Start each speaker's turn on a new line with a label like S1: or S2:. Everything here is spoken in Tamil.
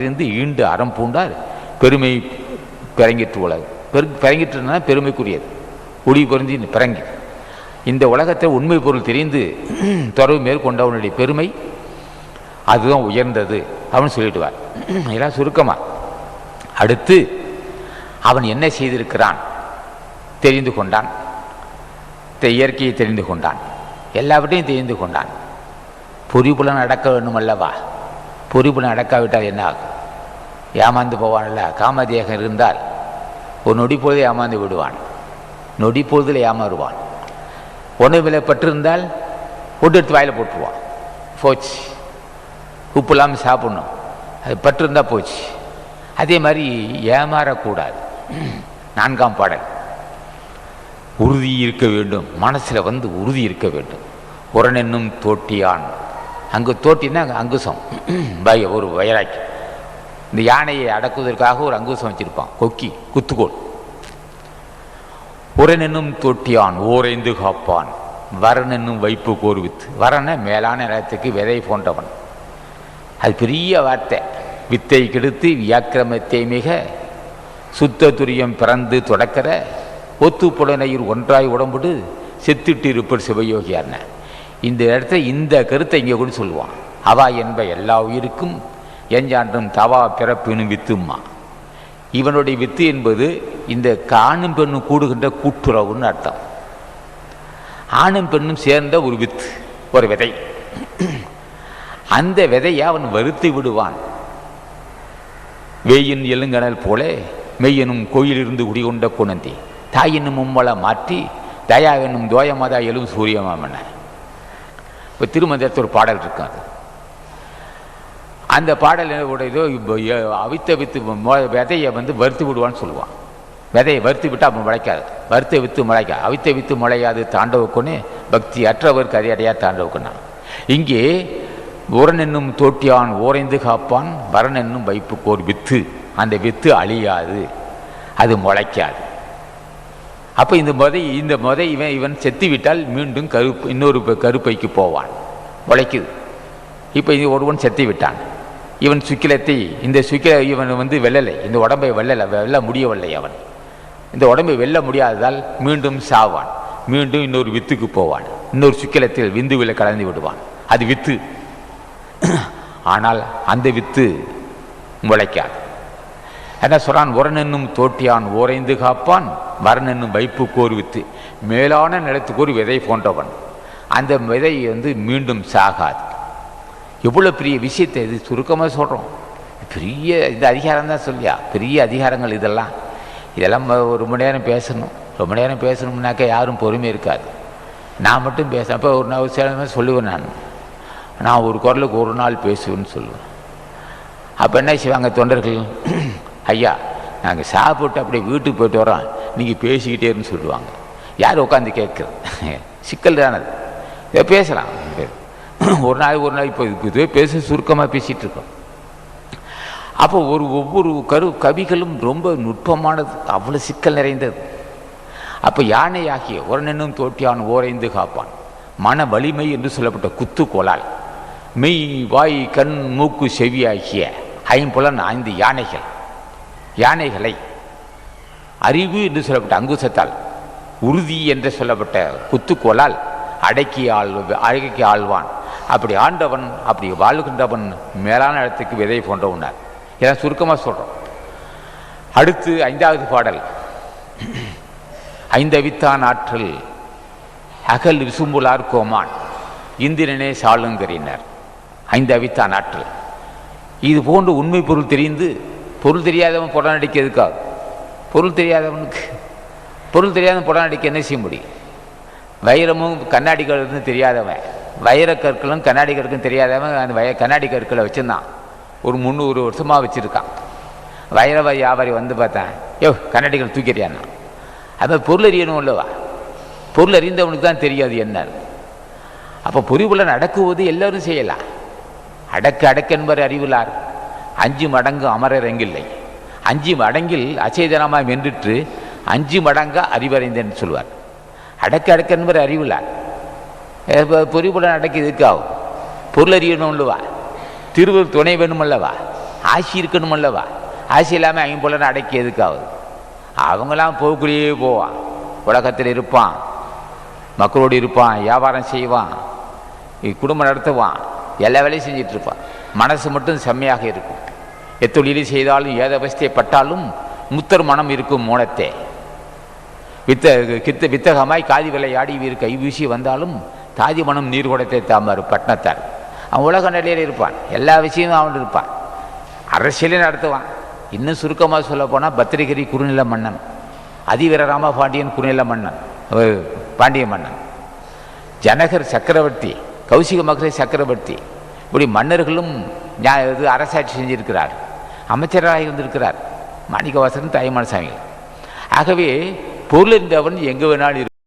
S1: இருந்து ஈண்டு அறம் பூண்டார் பெருமை பிறங்கிற்று உலகம். பெரு பிறங்கிட்டுனா பெருமைக்குரியது. ஒளி பொருந்தி பிறங்கி. இந்த உலகத்தை உண்மை பொருள் தெரிந்து தொடர்பு மேற்கொண்டவனுடைய பெருமை அதுதான் உயர்ந்தது அவன் சொல்லிடுவார். இதெல்லாம் சுருக்கமா. அடுத்து அவன் என்ன செய்திருக்கிறான்? தெரிந்து கொண்டான். இயற்கையை தெரிந்து கொண்டான். எல்லாவற்றையும் தெரிந்து கொண்டான். பொறிபுலன் அடக்க வேண்டும் அல்லவா பொறிபுலன் அடக்காவிட்டால் என்ன ஆகும்? ஏமாந்து போவான்ல காமதேகம் இருந்தால் ஒரு நொடி பொழுது ஏமாந்து விடுவான். நொடி பொழுதில் ஏமாறுவான். உணவில் பட்டிருந்தால் ஒட்டு எடுத்து வாயில் போட்டுருவான். போச்சு. உப்பு இல்லாமல் சாப்பிடணும். அது பட்டிருந்தால் போச்சு. அதே மாதிரி ஏமாறக்கூடாது. நான்காம் பாடல். உறுதி இருக்க வேண்டும். மனசில் வந்து உறுதி இருக்க வேண்டும். உரனென்னும் தோட்டியான். அங்கு தோட்டின்னா அங்க அங்குசம். பய ஒரு வயராக்கி இந்த யானையை அடக்குவதற்காக ஒரு அங்குசம் வச்சிருப்பான். கொக்கி குத்துக்கோல் உரனென்னும் தொட்டியான் ஓரைந்து காப்பான். வரன் என்னும் வைப்பு கோர்வித்து. வரன மேலான நிலத்துக்கு விதை போன்றவன். அது பெரிய வார்த்தை. வித்தை கெடுத்து வியாக்கிரமத்தை மிக சுத்த துரியம் பிறந்து தொடக்கிற ஒத்து ஒன்றாய் உடம்புடு செத்துட்டு இருப்பர் சிவயோகியார்ன இந்த இடத்துல இந்த கருத்தை இங்கே கூட சொல்லுவான். அவா என்ப எல்லா உயிருக்கும் எஞ்சான்றும் தவா பிறப்பினும் வித்தும்மா. இவனுடைய வித்து என்பது இந்த ஆணும் பெண்ணும் கூடுகின்ற கூட்டுறவுன்னு அர்த்தம். ஆணும் பெண்ணும் சேர்ந்த ஒரு வித்து ஒரு விதை. அந்த விதையை அவன் வருத்தி விடுவான். வேயின் எழுங்கனல் போல மெய்யனும் கோயிலிருந்து குடிகொண்ட குணந்தி தாயினும் மும்மலை மாற்றி தயாவெனும் தோயமாதா எழும் சூரியமாமன்ன இப்போ திருமந்திரத்தில் ஒரு பாடல் இருக்காது அந்த பாடல் உடையதோ அவித்த வித்து விதையை வந்து வறுத்து விடுவான்னு சொல்லுவான். விதையை வறுத்து விட்டால் அப்போ முளைக்காது. வறுத்த வித்து முளைக்காது அவித்த வித்து முளையாது தாண்டவுக்குன்னு பக்தி அற்றவருக்கு அறியடையா தாண்டவுக்குன்னா இங்கே உரன் என்னும் தோட்டியான் ஓரைந்து காப்பான் வரன் என்னும் வைப்புக்கோர் வித்து. அந்த வித்து அழியாது. அது முளைக்காது. அப்போ இந்த முதை இந்த முதை இவன் இவன் செத்து விட்டால் மீண்டும் கருப்பு இன்னொரு கருப்பைக்கு போவான். முளைக்குது. இப்போ இது ஒருவன் செத்து விட்டான் இவன் சுக்கிலத்தை இந்த சுக்கில இவன் வந்து வெல்லலை. இந்த உடம்பை வெல்லலை வெல்ல முடியவில்லை அவன். இந்த உடம்பை வெல்ல முடியாததால் மீண்டும் சாவான். மீண்டும் இன்னொரு வித்துக்கு போவான். இன்னொரு சுக்கிலத்தில் விந்துவில் கலந்து விடுவான். அது வித்து. ஆனால் அந்த வித்து முளைக்காது. என்ன சொல்கிறான் உரன் என்னும் தோட்டியான் ஓரைந்து காப்பான் வரன் என்னும் வைப்பு கோர் வித்து. மேலான நிலத்துக்கு ஒரு விதை போன்றவன். அந்த விதை வந்து மீண்டும் சாகாது. எவ்வளோ பெரிய விஷயத்தை இது சுருக்கமாக சொல்கிறோம் பெரிய இந்த அதிகாரம் தான் சொல்லியா? பெரிய அதிகாரங்கள் இதெல்லாம். இதெல்லாம் ரொம்ப ஒரு மணி நேரம் பேசணும். ரொம்ப நேரம் பேசணும்னாக்கா யாரும் பொறுமை இருக்காது. நான் மட்டும் பேச அப்போ ஒரு நாள் சில சொல்லுவேன் நான். நான் ஒரு குரலுக்கு ஒரு நாள் பேசுவேன்னு சொல்லுவேன். அப்போ என்ன செய்வாங்க தொண்டர்கள்? ஐயா நாங்கள் சாப்பிட்டு அப்படியே வீட்டுக்கு போயிட்டு வரோம் நீங்கள் பேசிக்கிட்டேன்னு சொல்லுவாங்க. யார் உட்காந்து கேட்குறது? சிக்கல் தானது. இதை பேசலாம். ஒரு நாள் ஒரு நாள் இப்போ இதுவே பேச சுருக்கமாக பேசிகிட்டு இருக்கோம் அப்போ ஒரு ஒவ்வொரு கரு கவிகளும் ரொம்ப நுட்பமானது. அவ்வளோ சிக்கல் நிறைந்தது. அப்போ யானை ஆகிய ஒரனென்னும் தோட்டியான் ஓரைந்து காப்பான். மன வலிமை என்று சொல்லப்பட்ட குத்துக்கோலால் மெய் வாய் கண் மூக்கு செவி ஆகிய ஐம்புலன் ஐந்து யானைகள். யானைகளை அறிவு என்று சொல்லப்பட்ட அங்குசத்தால் உறுதி என்று சொல்லப்பட்ட குத்துக்கோலால் அடக்கி ஆள் அடக்கி ஆள்வான். அப்படி ஆண்டவன் அப்படி வாழ்கின்றவன் மேலான இடத்துக்கு விதை போன்றவனார் இதெல்லாம் சுருக்கமாக சொல்கிறோம் அடுத்து ஐந்தாவது பாடல். ஐந்தவித்தான் ஆற்றல் அகல் விசும்புலார் கோமான் இந்திரனே சாளுங்கரினர். ஐந்தவித்தான் ஆற்றல். இது போன்று உண்மை பொருள் தெரிந்து பொருள் தெரியாதவன் புடம் நடிக்கிறதுக்காக பொருள் தெரியாதவனுக்கு. பொருள் தெரியாதவன் புடம் நடிக்க என்ன செய்ய முடியும்? வைரமும் கண்ணாடி தெரியாதவன். வைர கற்களும் கண்ணாடி கற்களும் தெரியாதவன் அந்த வய கண்ணாடி கற்களை வச்சுருந்தான். ஒரு முந்நூறு வருஷமாக வச்சுருக்கான். வைர வியாபாரி வந்து பார்த்தேன். யோ கண்ணாடிகள் தூக்கிறியான்னா அது பொருள் அறியணும் இல்லவா பொருள் அறிந்தவனுக்கு தான் தெரியாது என்ன? அப்போ புரிவுல நடக்குவது எல்லாரும் செய்யலாம். அடக்கு அடக்கென்பர் அறிவுலார். அஞ்சு மடங்கு அமரர் எங்கில்லை. அஞ்சு மடங்கில் அச்சேதனமாய் வென்றிற்று அஞ்சு மடங்கா அறிவறைந்தேன்னு சொல்லுவார் அடக்கு என்பர் அறிவுலார். பொறிவுடன் அடக்கி இருக்காவும் பொருள் அறியணும் இல்லவா துணை வேணும் அல்லவா ஆசி இருக்கணுமல்லவா? ஆசி இல்லாமல் ஐம்புலனை அடக்கி எதுக்காவது? அவங்களாம் போக்குள்ளேயே போவான். உலகத்தில் இருப்பான். மக்களோடு இருப்பான். வியாபாரம் செய்வான். குடும்பம் நடத்துவான். எல்லா வேலையும் செஞ்சிட்டு இருப்பான். மனசு மட்டும் செம்மையாக இருக்கும். எத்தொழிலும் செய்தாலும் ஏத அவஸ்தைப்பட்டாலும் முத்தர் மனம் இருக்கும் மூலத்தே வித்த கித்த வித்தகமாய் காதி விளையாடி வீர் கை வீசி வந்தாலும் தாதி மனம் நீர் குடத்தை தாமார் அவன் உலக நிலையில் இருப்பான். எல்லா விஷயமும் அவன் இருப்பான். அரசியலே நடத்துவான். இன்னும் சுருக்கமாக சொல்ல போனால் பத்திரிகிரி குறுநில மன்னன். அதிவீர ராமபாண்டியன் குறுநில மன்னன். பாண்டிய மன்னன். ஜனகர் சக்கரவர்த்தி கௌசிக மகரை சக்கரவர்த்தி. இப்படி மன்னர்களும் இது அரசாட்சி செஞ்சிருக்கிறார். அமைச்சராக இருந்திருக்கிறார். மாணிக்கவாசன் தாய்மான சாமி. ஆகவே பொருள் இருந்தவன் எங்கே வேணாலும்